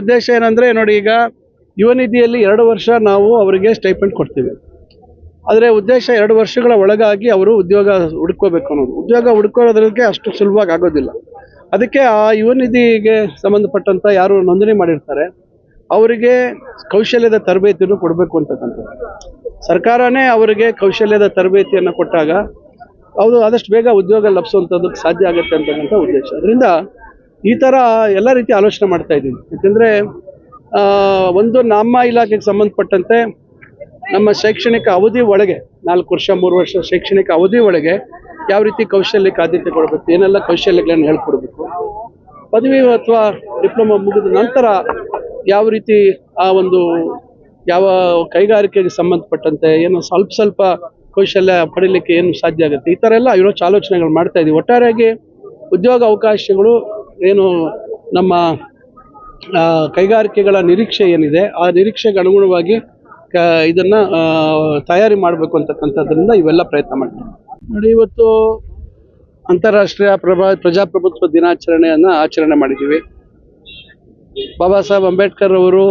ಉದ್ದೇಶ ಏನಂದ್ರೆ ನೋಡಿ, ಈಗ ಯುವ ನಿಧಿಯಲ್ಲಿ ಎರಡು ವರ್ಷ ನಾವು ಅವರಿಗೆ ಸ್ಟೈಪೆಂಟ್ ಕೊಡ್ತೀವಿ. ಆದರೆ ಉದ್ದೇಶ ಎರಡು ವರ್ಷಗಳ ಒಳಗಾಗಿ ಅವರು ಉದ್ಯೋಗ ಹುಡ್ಕೋಬೇಕು ಅನ್ನೋದು. ಉದ್ಯೋಗ ಹುಡ್ಕೊಳ್ಳೋದ್ರಿಗೆ ಅಷ್ಟು ಸುಲಭವಾಗಿ ಆಗೋದಿಲ್ಲ. ಅದಕ್ಕೆ ಆ ಯುವ ನಿಧಿಗೆ ಸಂಬಂಧಪಟ್ಟಂತ ಯಾರು ನೋಂದಣಿ ಮಾಡಿರ್ತಾರೆ, ಅವರಿಗೆ ಕೌಶಲ್ಯದ ತರಬೇತಿಯನ್ನು ಕೊಡಬೇಕು ಅಂತಕ್ಕಂಥದ್ದು. ಸರ್ಕಾರನೇ ಅವರಿಗೆ ಕೌಶಲ್ಯದ ತರಬೇತಿಯನ್ನು ಕೊಟ್ಟಾಗ ಅವರು ಆದಷ್ಟು ಬೇಗ ಉದ್ಯೋಗ ಲಭಿಸುವಂಥದ್ದು ಸಾಧ್ಯ ಆಗುತ್ತೆ ಅಂತಕ್ಕಂಥ ಉದ್ದೇಶ. ಅದರಿಂದ ಈ ಥರ ಎಲ್ಲ ರೀತಿ ಆಲೋಚನೆ ಮಾಡ್ತಾ ಇದ್ದೀವಿ ಯಾಕೆಂದರೆ ಒಂದು ನಮ್ಮ ಇಲಾಖೆಗೆ ಸಂಬಂಧಪಟ್ಟಂತೆ ನಮ್ಮ ಶೈಕ್ಷಣಿಕ ಅವಧಿ ಒಳಗೆ, ನಾಲ್ಕು ವರ್ಷ, ಮೂರು ವರ್ಷ ಶೈಕ್ಷಣಿಕ ಅವಧಿ ಒಳಗೆ ಯಾವ ರೀತಿ ಕೌಶಲ್ಯಕ್ಕೆ ಆದ್ಯತೆ ಕೊಡಬೇಕು, ಏನೆಲ್ಲ ಕೌಶಲ್ಯಗಳನ್ನು ಹೇಳ್ಕೊಡ್ಬೇಕು, ಪದವಿ ಅಥವಾ ಡಿಪ್ಲೊಮಾ ಮುಗಿದ ನಂತರ ಯಾವ ರೀತಿ ಆ ಒಂದು ಯಾವ ಕೈಗಾರಿಕೆಗೆ ಸಂಬಂಧಪಟ್ಟಂತೆ, ಏನು ಸ್ವಲ್ಪ ಸ್ವಲ್ಪ ಕೌಶಲ್ಯ ಪಡೀಲಿಕ್ಕೆ ಏನು ಸಾಧ್ಯ ಆಗುತ್ತೆ, ಈ ಥರ ಎಲ್ಲ ಇರೋ ಆಲೋಚನೆಗಳು ಮಾಡ್ತಾ ಇದ್ದೀವಿ. ಒಟ್ಟಾರೆಯಾಗಿ ಉದ್ಯೋಗ ಅವಕಾಶಗಳು ಏನು ನಮ್ಮ ಕೈಗಾರಿಕೆಗಳ ನಿರೀಕ್ಷೆ ಏನಿದೆ, ಆ ನಿರೀಕ್ಷೆಗೆ ಅನುಗುಣವಾಗಿ ಕ ಇದನ್ನ ತಯಾರಿ ಮಾಡಬೇಕು ಅಂತಕ್ಕಂಥದ್ರಿಂದ ಇವೆಲ್ಲ ಪ್ರಯತ್ನ ಮಾಡ್ತೀವಿ. ನೋಡಿ, ಇವತ್ತು ಅಂತಾರಾಷ್ಟ್ರೀಯ ಪ್ರಭಾ, ಪ್ರಜಾಪ್ರಭುತ್ವ ದಿನಾಚರಣೆಯನ್ನು ಆಚರಣೆ ಮಾಡಿದ್ದೀವಿ. ಬಾಬಾ ಸಾಹೇಬ್ ಅಂಬೇಡ್ಕರ್ ಅವರು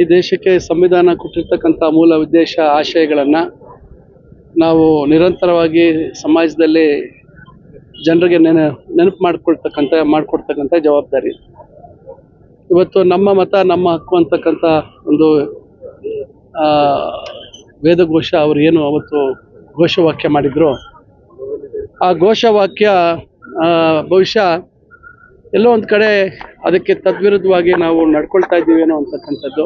ಈ ದೇಶಕ್ಕೆ ಸಂವಿಧಾನ ಕೊಟ್ಟಿರ್ತಕ್ಕಂಥ ಮೂಲ ಉದ್ದೇಶ, ಆಶಯಗಳನ್ನು ನಾವು ನಿರಂತರವಾಗಿ ಸಮಾಜದಲ್ಲಿ ಜನರಿಗೆ ನೆನ ನೆನಪು ಮಾಡಿಕೊಳ್ತಕ್ಕಂಥ ಮಾಡಿಕೊಡ್ತಕ್ಕಂಥ ಜವಾಬ್ದಾರಿ. ಇವತ್ತು ನಮ್ಮ ಮತ ನಮ್ಮ ಹಕ್ಕು ಅಂತಕ್ಕಂಥ ಒಂದು ಆ, ವೇದಘೋಷ ಅವರು ಏನು ಅವತ್ತು ಘೋಷವಾಕ್ಯ ಮಾಡಿದ್ರು. ಆ ಘೋಷವಾಕ್ಯ ಬಹುಶಃ ಎಲ್ಲೋ ಒಂದು ಕಡೆ ಅದಕ್ಕೆ ತದ್ವಿರುದ್ಧವಾಗಿ ನಾವು ನಡ್ಕೊಳ್ತಾ ಇದ್ದೀವೇನೋ ಅಂತಕ್ಕಂಥದ್ದು.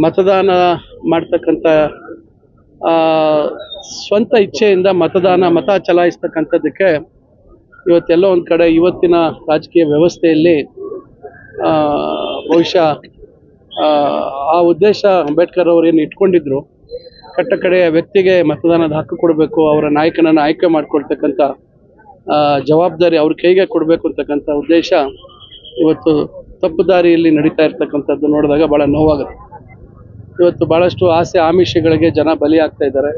ಮತದಾನ ಮಾಡ್ತಕ್ಕಂಥ ಸ್ವಂತ ಇಚ್ಛೆಯಿಂದ ಮತದಾನ ಮತ ಚಲಾಯಿಸ್ತಕ್ಕಂಥದ್ದಕ್ಕೆ ಇವತ್ತೆಲ್ಲೋ ಒಂದು ಕಡೆ ಇವತ್ತಿನ ರಾಜಕೀಯ ವ್ಯವಸ್ಥೆಯಲ್ಲಿ ಬಹುಶಃ ಆ, ಉದ್ದೇಶ ಅಂಬೇಡ್ಕರ್ ಅವರು ಏನು ಇಟ್ಕೊಂಡಿದ್ರು ಕಟ್ಟ ಕಡೆಯ ವ್ಯಕ್ತಿಗೆ ಮತದಾನದ ಹಕ್ಕು ಕೊಡಬೇಕು ಅವರ ನಾಯಕನನ್ನು ಆಯ್ಕೆ ಮಾಡಿಕೊಳ್ತಕ್ಕಂಥ ಜವಾಬ್ದಾರಿ ಅವ್ರ ಕೈಗೆ ಕೊಡಬೇಕು ಅಂತಕ್ಕಂಥ ಉದ್ದೇಶ ಇವತ್ತು ತಪ್ಪು ದಾರಿಯಲ್ಲಿ ನಡೀತಾ ಇರ್ತಕ್ಕಂಥದ್ದು ನೋಡಿದಾಗ ಭಾಳ ನೋವಾಗುತ್ತೆ. ಇವತ್ತು ಭಾಳಷ್ಟು ಆಸೆ ಆಮಿಷಗಳಿಗೆ ಜನ ಬಲಿಯಾಗ್ತಾ ಇದ್ದಾರೆ.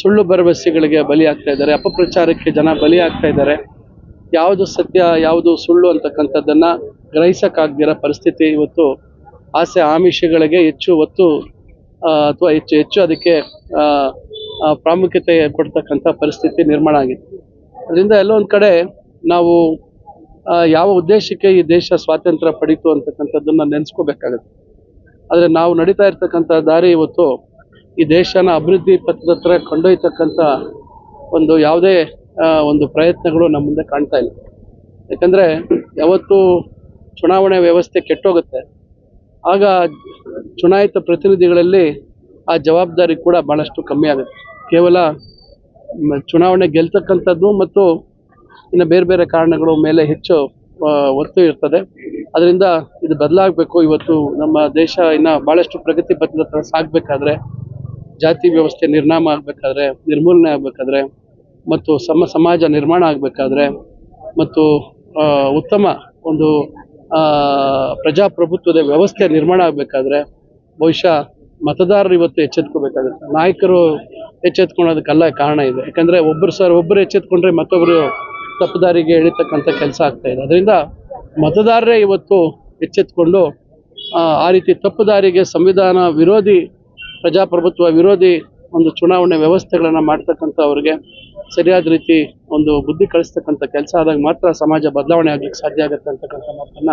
ಸುಳ್ಳು ಭರವಸೆಗಳಿಗೆ ಆಗ್ತಾ ಇದ್ದಾರೆ, ಅಪಪ್ರಚಾರಕ್ಕೆ ಜನ ಬಲಿ ಆಗ್ತಾ ಇದ್ದಾರೆ. ಯಾವುದು ಸತ್ಯ, ಯಾವುದು ಸುಳ್ಳು ಅಂತಕ್ಕಂಥದ್ದನ್ನು ಗ್ರಹಿಸಕ್ಕಾಗ್ದಿರೋ ಪರಿಸ್ಥಿತಿ ಇವತ್ತು ಆಸೆ ಆಮಿಷಗಳಿಗೆ ಹೆಚ್ಚು ಒತ್ತು ಅಥವಾ ಹೆಚ್ಚು ಹೆಚ್ಚು ಅದಕ್ಕೆ ಪ್ರಾಮುಖ್ಯತೆ ಕೊಡ್ತಕ್ಕಂಥ ಪರಿಸ್ಥಿತಿ ನಿರ್ಮಾಣ ಆಗಿದೆ. ಅದರಿಂದ ಎಲ್ಲೋ ಒಂದು ಕಡೆ ನಾವು ಯಾವ ಉದ್ದೇಶಕ್ಕೆ ಈ ದೇಶ ಸ್ವಾತಂತ್ರ್ಯ ಪಡೀತು ಅಂತಕ್ಕಂಥದ್ದನ್ನು ನೆನೆಸ್ಕೋಬೇಕಾಗುತ್ತೆ. ಆದರೆ ನಾವು ನಡೀತಾ ಇರ್ತಕ್ಕಂಥ ದಾರಿ ಇವತ್ತು ಈ ದೇಶನ ಅಭಿವೃದ್ಧಿ ಪಥದ ಹತ್ರ ಕೊಂಡೊಯ್ತಕ್ಕಂಥ ಒಂದು ಯಾವುದೇ ಒಂದು ಪ್ರಯತ್ನಗಳು ನಮ್ಮ ಮುಂದೆ ಕಾಣ್ತಾ ಇಲ್ಲ. ಯಾಕಂದರೆ ಯಾವತ್ತು ಚುನಾವಣೆ ವ್ಯವಸ್ಥೆ ಕೆಟ್ಟೋಗುತ್ತೆ. ಆಗ ಚುನಾಯಿತ ಪ್ರತಿನಿಧಿಗಳಲ್ಲಿ ಆ ಜವಾಬ್ದಾರಿ ಕೂಡ ಭಾಳಷ್ಟು ಕಮ್ಮಿ ಆಗುತ್ತೆ. ಕೇವಲ ಚುನಾವಣೆ ಗೆಲ್ತಕ್ಕಂಥದ್ದು ಮತ್ತು ಇನ್ನು ಬೇರೆ ಬೇರೆ ಕಾರಣಗಳು ಮೇಲೆ ಹೆಚ್ಚು ಒತ್ತು ಇರ್ತದೆ. ಅದರಿಂದ ಇದು ಬದಲಾಗಬೇಕು. ಇವತ್ತು ನಮ್ಮ ದೇಶ ಇನ್ನು ಭಾಳಷ್ಟು ಪ್ರಗತಿ ಪಥದ ಹತ್ರ ಸಾಗಬೇಕಾದ್ರೆ ಜಾತಿ ವ್ಯವಸ್ಥೆ ನಿರ್ನಾಮ ಆಗಬೇಕಾದ್ರೆ ನಿರ್ಮೂಲನೆ ಆಗಬೇಕಾದ್ರೆ ಮತ್ತು ಸಮ ಸಮಾಜ ನಿರ್ಮಾಣ ಆಗಬೇಕಾದ್ರೆ ಮತ್ತು ಉತ್ತಮ ಒಂದು ಪ್ರಜಾಪ್ರಭುತ್ವದ ವ್ಯವಸ್ಥೆ ನಿರ್ಮಾಣ ಆಗಬೇಕಾದ್ರೆ ಬಹುಶಃ ಮತದಾರರು ಇವತ್ತು ಎಚ್ಚೆತ್ಕೋಬೇಕಾಗುತ್ತೆ ನಾಯಕರು ಎಚ್ಚೆತ್ಕೊಳ್ಳೋದಕ್ಕೆಲ್ಲ ಕಾರಣ ಇದೆ. ಯಾಕಂದರೆ ಒಬ್ಬರು ಸರ್ ಒಬ್ಬರು ಎಚ್ಚೆತ್ಕೊಂಡ್ರೆ ಮತ್ತೊಬ್ಬರು ತಪ್ಪು ದಾರಿಗೆ ಎಳಿತಕ್ಕಂಥ ಕೆಲಸ ಆಗ್ತಾ ಇದೆ. ಅದರಿಂದ ಮತದಾರರೇ ಇವತ್ತು ಎಚ್ಚೆತ್ಕೊಂಡು ಆ, ರೀತಿ ತಪ್ಪು ದಾರಿಗೆ ಸಂವಿಧಾನ ವಿರೋಧಿ ಪ್ರಜಾಪ್ರಭುತ್ವ ವಿರೋಧಿ ಒಂದು ಚುನಾವಣೆ ವ್ಯವಸ್ಥೆಗಳನ್ನು ಮಾಡ್ತಕ್ಕಂಥ ಅವ್ರಿಗೆ ಸರಿಯಾದ ರೀತಿ ಒಂದು ಬುದ್ಧಿ ಕಳಿಸ್ತಕ್ಕಂಥ ಕೆಲಸ ಆದಾಗ ಮಾತ್ರ ಸಮಾಜ ಬದಲಾವಣೆ ಆಗ್ಲಿಕ್ಕೆ ಸಾಧ್ಯ ಆಗುತ್ತೆ ಅಂತಕ್ಕಂಥ ಮಾತನ್ನ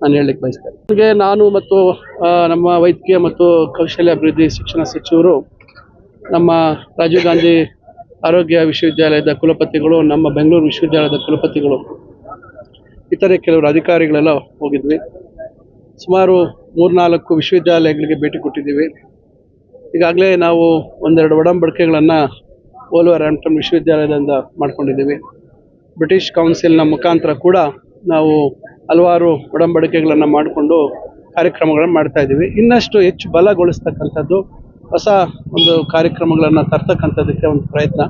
ನಾನು ಹೇಳಲಿಕ್ಕೆ ಬಯಸ್ತೇನೆ. ನನಗೆ ನಾನು ಮತ್ತು ನಮ್ಮ ವೈದ್ಯಕೀಯ ಮತ್ತು ಕೌಶಲ್ಯ ಅಭಿವೃದ್ಧಿ ಶಿಕ್ಷಣ ಸಚಿವರು, ನಮ್ಮ ರಾಜೀವ್ ಗಾಂಧಿ ಆರೋಗ್ಯ ವಿಶ್ವವಿದ್ಯಾಲಯದ ಕುಲಪತಿಗಳು, ನಮ್ಮ ಬೆಂಗಳೂರು ವಿಶ್ವವಿದ್ಯಾಲಯದ ಕುಲಪತಿಗಳು, ಇತರೆ ಕೆಲವರು ಅಧಿಕಾರಿಗಳೆಲ್ಲ ಹೋಗಿದ್ವಿ. ಸುಮಾರು ಮೂರ್ನಾಲ್ಕು ವಿಶ್ವವಿದ್ಯಾಲಯಗಳಿಗೆ ಭೇಟಿ ಕೊಟ್ಟಿದ್ದೀವಿ. ಈಗಾಗಲೇ ನಾವು ಒಂದೆರಡು ಒಡಂಬಡಿಕೆಗಳನ್ನು ಓಲ್ವರ್ ಆ್ಯಂಪ್ಟನ್ ವಿಶ್ವವಿದ್ಯಾಲಯದಿಂದ ಮಾಡ್ಕೊಂಡಿದ್ದೀವಿ. ಬ್ರಿಟಿಷ್ ಕೌನ್ಸಿಲ್ನ ಮುಖಾಂತರ ಕೂಡ ನಾವು ಹಲವಾರು ಒಡಂಬಡಿಕೆಗಳನ್ನು ಮಾಡಿಕೊಂಡು ಕಾರ್ಯಕ್ರಮಗಳನ್ನು ಮಾಡ್ತಾ ಇದ್ದೀವಿ. ಇನ್ನಷ್ಟು ಹೆಚ್ಚು ಬಲಗೊಳಿಸ್ತಕ್ಕಂಥದ್ದು ಹೊಸ ಒಂದು ಕಾರ್ಯಕ್ರಮಗಳನ್ನು ತರ್ತಕ್ಕಂಥದ್ದಕ್ಕೆ ಒಂದು ಪ್ರಯತ್ನ.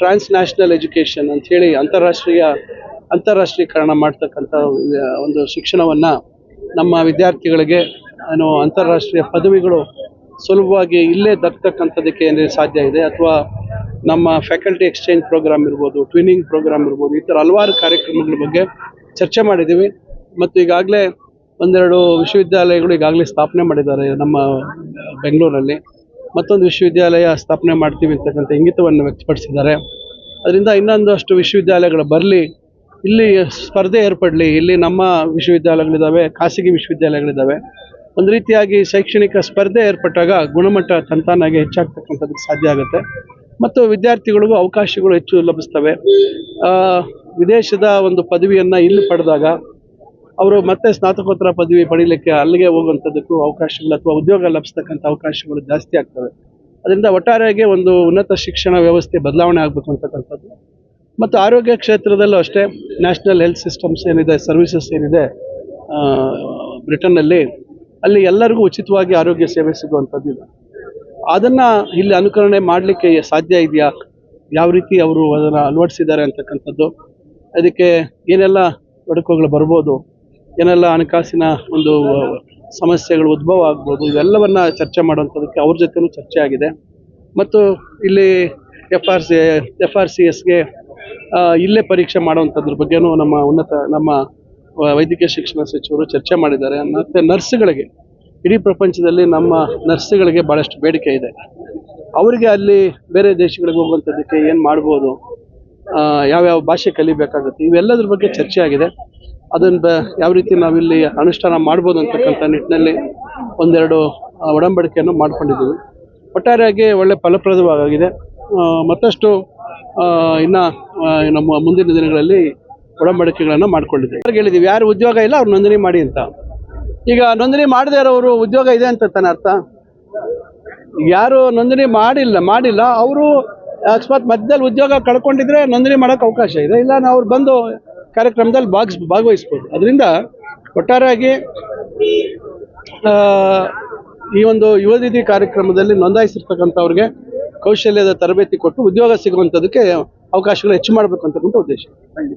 ಟ್ರಾನ್ಸ್ ನ್ಯಾಷನಲ್ ಎಜುಕೇಷನ್ ಅಂಥೇಳಿ ಅಂತಾರಾಷ್ಟ್ರೀಯ ಅಂತಾರಾಷ್ಟ್ರೀಕರಣ ಮಾಡ್ತಕ್ಕಂಥ ಒಂದು ಶಿಕ್ಷಣವನ್ನು ನಮ್ಮ ವಿದ್ಯಾರ್ಥಿಗಳಿಗೆ, ಏನು ಅಂತಾರಾಷ್ಟ್ರೀಯ ಪದವಿಗಳು ಸುಲಭವಾಗಿ ಇಲ್ಲೇ ದಕ್ಕತಕ್ಕಂಥದ್ದಕ್ಕೆ ಏನೇ ಸಾಧ್ಯ ಇದೆ? ಅಥವಾ ನಮ್ಮ ಫ್ಯಾಕಲ್ಟಿ ಎಕ್ಸ್ಚೇಂಜ್ ಪ್ರೋಗ್ರಾಮ್ ಇರ್ಬೋದು ಟ್ವಿನಿಂಗ್ ಪ್ರೋಗ್ರಾಮ್ ಇರ್ಬೋದು, ಈ ಥರ ಹಲವಾರು ಕಾರ್ಯಕ್ರಮಗಳ ಬಗ್ಗೆ ಚರ್ಚೆ ಮಾಡಿದ್ದೀವಿ. ಮತ್ತು ಈಗಾಗಲೇ ಒಂದೆರಡು ವಿಶ್ವವಿದ್ಯಾಲಯಗಳು ಈಗಾಗಲೇ ಸ್ಥಾಪನೆ ಮಾಡಿದ್ದಾರೆ ನಮ್ಮ ಬೆಂಗಳೂರಲ್ಲಿ. ಮತ್ತೊಂದು ವಿಶ್ವವಿದ್ಯಾಲಯ ಸ್ಥಾಪನೆ ಮಾಡ್ತೀವಿ ಅಂತಕ್ಕಂಥ ಇಂಗಿತವನ್ನು ವ್ಯಕ್ತಪಡಿಸಿದ್ದಾರೆ. ಅದರಿಂದ ಇನ್ನೊಂದಷ್ಟು ವಿಶ್ವವಿದ್ಯಾಲಯಗಳು ಬರಲಿ, ಇಲ್ಲಿ ಸ್ಪರ್ಧೆ ಏರ್ಪಡಲಿ, ಇಲ್ಲಿ ನಮ್ಮ ವಿಶ್ವವಿದ್ಯಾಲಯಗಳಿದ್ದಾವೆ, ಖಾಸಗಿ ವಿಶ್ವವಿದ್ಯಾಲಯಗಳಿದ್ದಾವೆ. ಒಂದು ರೀತಿಯಾಗಿ ಶೈಕ್ಷಣಿಕ ಸ್ಪರ್ಧೆ ಏರ್ಪಟ್ಟಾಗ ಗುಣಮಟ್ಟ ತಂತಾನಾಗಿ ಹೆಚ್ಚಾಗ್ತಕ್ಕಂಥದ್ದು ಸಾಧ್ಯ ಆಗುತ್ತೆ. ಮತ್ತು ವಿದ್ಯಾರ್ಥಿಗಳಿಗೂ ಅವಕಾಶಗಳು ಹೆಚ್ಚು ಲಭಿಸ್ತವೆ. ವಿದೇಶದ ಒಂದು ಪದವಿಯನ್ನು ಇಲ್ಲಿ ಪಡೆದಾಗ ಅವರು ಮತ್ತೆ ಸ್ನಾತಕೋತ್ತರ ಪದವಿ ಪಡೀಲಿಕ್ಕೆ ಅಲ್ಲಿಗೆ ಹೋಗುವಂಥದ್ದಕ್ಕೂ ಅವಕಾಶಗಳು ಅಥವಾ ಉದ್ಯೋಗ ಲಭಿಸ್ತಕ್ಕಂಥ ಅವಕಾಶಗಳು ಜಾಸ್ತಿ ಆಗ್ತವೆ. ಅದರಿಂದ ಒಟ್ಟಾರೆಯಾಗಿ ಒಂದು ಉನ್ನತ ಶಿಕ್ಷಣ ವ್ಯವಸ್ಥೆ ಬದಲಾವಣೆ ಆಗಬೇಕು ಅಂತಕ್ಕಂಥದ್ದು. ಮತ್ತು ಆರೋಗ್ಯ ಕ್ಷೇತ್ರದಲ್ಲೂ ಅಷ್ಟೇ, ನ್ಯಾಷನಲ್ ಹೆಲ್ತ್ ಸಿಸ್ಟಮ್ಸ್ ಏನಿದೆ, ಸರ್ವಿಸಸ್ ಏನಿದೆ ಬ್ರಿಟನ್ನಲ್ಲಿ ಅಲ್ಲಿ ಎಲ್ಲರಿಗೂ ಉಚಿತವಾಗಿ ಆರೋಗ್ಯ ಸೇವೆ ಸಿಗುವಂಥದ್ದು ಇದೆ ಅದನ್ನು ಇಲ್ಲಿ ಅನುಕರಣೆ ಮಾಡಲಿಕ್ಕೆ ಸಾಧ್ಯ ಇದೆಯಾ? ಯಾವ ರೀತಿ ಅವರು ಅದನ್ನು ಅಳವಡಿಸಿದ್ದಾರೆ ಅಂತಕ್ಕಂಥದ್ದು? ಅದಕ್ಕೆ ಏನೆಲ್ಲ ತೊಡಕುಗಳು ಬರ್ಬೋದು? ಏನೆಲ್ಲ ಹಣಕಾಸಿನ ಒಂದು ಸಮಸ್ಯೆಗಳು ಉದ್ಭವ ಆಗ್ಬೋದು? ಇವೆಲ್ಲವನ್ನ ಚರ್ಚೆ ಮಾಡುವಂಥದ್ದಕ್ಕೆ ಅವ್ರ ಜೊತೆನೂ ಚರ್ಚೆ ಆಗಿದೆ. ಮತ್ತು ಇಲ್ಲಿ F R C F R C ಎಸ್ಗೆ ಇಲ್ಲೇ ಪರೀಕ್ಷೆ ಮಾಡುವಂಥದ್ರ ಬಗ್ಗೆನೂ ನಮ್ಮ ಉನ್ನತ, ನಮ್ಮ ವೈದ್ಯಕೀಯ ಶಿಕ್ಷಣ ಸಚಿವರು ಚರ್ಚೆ ಮಾಡಿದ್ದಾರೆ. ಮತ್ತು ನರ್ಸ್ಗಳಿಗೆ, ಇಡೀ ಪ್ರಪಂಚದಲ್ಲಿ ನಮ್ಮ ನರ್ಸ್ಗಳಿಗೆ ಭಾಳಷ್ಟು ಬೇಡಿಕೆ ಇದೆ. ಅವರಿಗೆ ಅಲ್ಲಿ ಬೇರೆ ದೇಶಗಳಿಗೆ ಹೋಗುವಂಥದ್ದಕ್ಕೆ ಏನು ಮಾಡ್ಬೋದು? ಯಾವ್ಯಾವ ಭಾಷೆ ಕಲಿಬೇಕಾಗುತ್ತೆ? ಇವೆಲ್ಲದ್ರ ಬಗ್ಗೆ ಚರ್ಚೆ ಆಗಿದೆ. ಅದನ್ನು ಯಾವ ರೀತಿ ನಾವಿಲ್ಲಿ ಅನುಷ್ಠಾನ ಮಾಡ್ಬೋದು ಅಂತಕ್ಕಂಥ ನಿಟ್ಟಿನಲ್ಲಿ ಒಂದೆರಡು ಒಡಂಬಡಿಕೆಯನ್ನು ಮಾಡ್ಕೊಂಡಿದ್ದೀವಿ. ಒಟ್ಟಾರೆಯಾಗಿ ಒಳ್ಳೆ ಫಲಪ್ರದವಾಗಿದೆ. ಮತ್ತಷ್ಟು ಇನ್ನ ನಮ್ಮ ಮುಂದಿನ ದಿನಗಳಲ್ಲಿ ಒಡಂಬಡಿಕೆಗಳನ್ನು ಮಾಡ್ಕೊಂಡಿದ್ದೀವಿ. ಅವ್ರಿಗೆ ಹೇಳಿದ್ದೀವಿ ಯಾರು ಉದ್ಯೋಗ ಇಲ್ಲ, ಅವ್ರು ನೋಂದಣಿ ಮಾಡಿ ಅಂತ. ಈಗ ನೋಂದಣಿ ಮಾಡದೇ ಇರೋರು ಉದ್ಯೋಗ ಇದೆ ಅಂತ ತಾನೆ ಅರ್ಥ? ಯಾರು ನೋಂದಣಿ ಮಾಡಿಲ್ಲ ಮಾಡಿಲ್ಲ, ಅವರು ಅಕಸ್ಮಾತ್ ಮಧ್ಯದಲ್ಲಿ ಉದ್ಯೋಗ ಕಳ್ಕೊಂಡಿದ್ರೆ ನೋಂದಣಿ ಮಾಡೋಕೆ ಅವಕಾಶ ಇದೆ. ಇಲ್ಲ, ನಾವು ಅವ್ರು ಬಂದು ಕಾರ್ಯಕ್ರಮದಲ್ಲಿ ಭಾಗಿಸ್, ಭಾಗವಹಿಸ್ಬೋದು. ಅದರಿಂದ ಒಟ್ಟಾರೆಯಾಗಿ ಈ ಒಂದು ಯುವ ನಿಧಿ ಕಾರ್ಯಕ್ರಮದಲ್ಲಿ ನೋಂದಾಯಿಸಿರ್ತಕ್ಕಂಥವ್ರಿಗೆ ಕೌಶಲ್ಯದ ತರಬೇತಿ ಕೊಟ್ಟು ಉದ್ಯೋಗ ಸಿಗುವಂಥದ್ದಕ್ಕೆ ಅವಕಾಶಗಳು ಹೆಚ್ಚು ಮಾಡಬೇಕು ಅಂತಕ್ಕಂಥ ಉದ್ದೇಶ.